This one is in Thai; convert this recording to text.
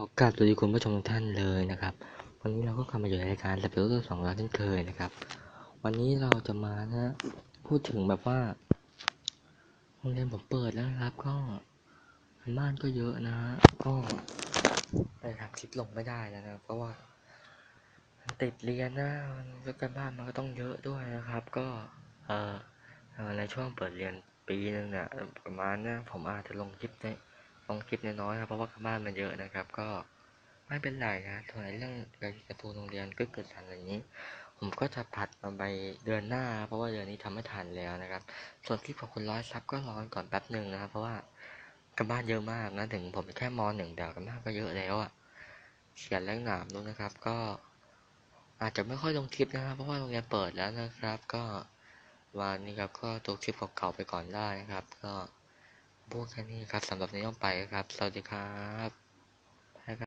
ขอกราบสวัสดีคุณผู้ชมทุกท่านเลยนะครับ วันนี้เราก็กลับมาอยู่ในรายการสับเปลือกสองเราเช่นเคยนะครับ วันนี้เราจะมานะพูดถึงแบบว่าโรงเรียนผมเปิดแล้วนะครับ ก็บ้านก็เยอะนะก็ไปทำคลิปลงไม่ได้แล้วนะเพราะว่าติดเรียนนะมันก็การบ้านมันก็ต้องเยอะด้วยนะครับ ก็เอ่อในช่วงเปิดเรียนปีหนึงเนี่ยประมาณนะผมอาจจะลงคลิปใน ลงคลิปน้อยๆครับเพราะว่ากาบ้านมันเยอะนะครับ ก็ไม่เป็นไรนะส่วนในเรื่องการกระตูนโรงเรียนก็เกิดทันอะไรนี้ ผมก็จะผัดมาไปเดือนหน้า เพราะว่าเดือนนี้ทำไม่ทันแล้วนะครับ ส่วนคลิปของคุณร้อยซับก็รอยก่อนแป๊บหนึ่งนะครับ เพราะว่าการบ้านเยอะมากนะถึงผมแค่มหนึ่งแต่การบ้านก็เยอะแล้วอะเขียนแรงหนามด้วยนะครับ ก็อาจจะไม่ค่อยลงคลิปนะครับ เพราะว่าโรงเรียนเปิดแล้วนะครับ ก็วันนี้ครับก็ตัวคลิปเก่าๆไปก่อนได้นะครับ ก็ พูดแค่นี้ครับสำหรับในย่องไปครับ สวัสดีครับ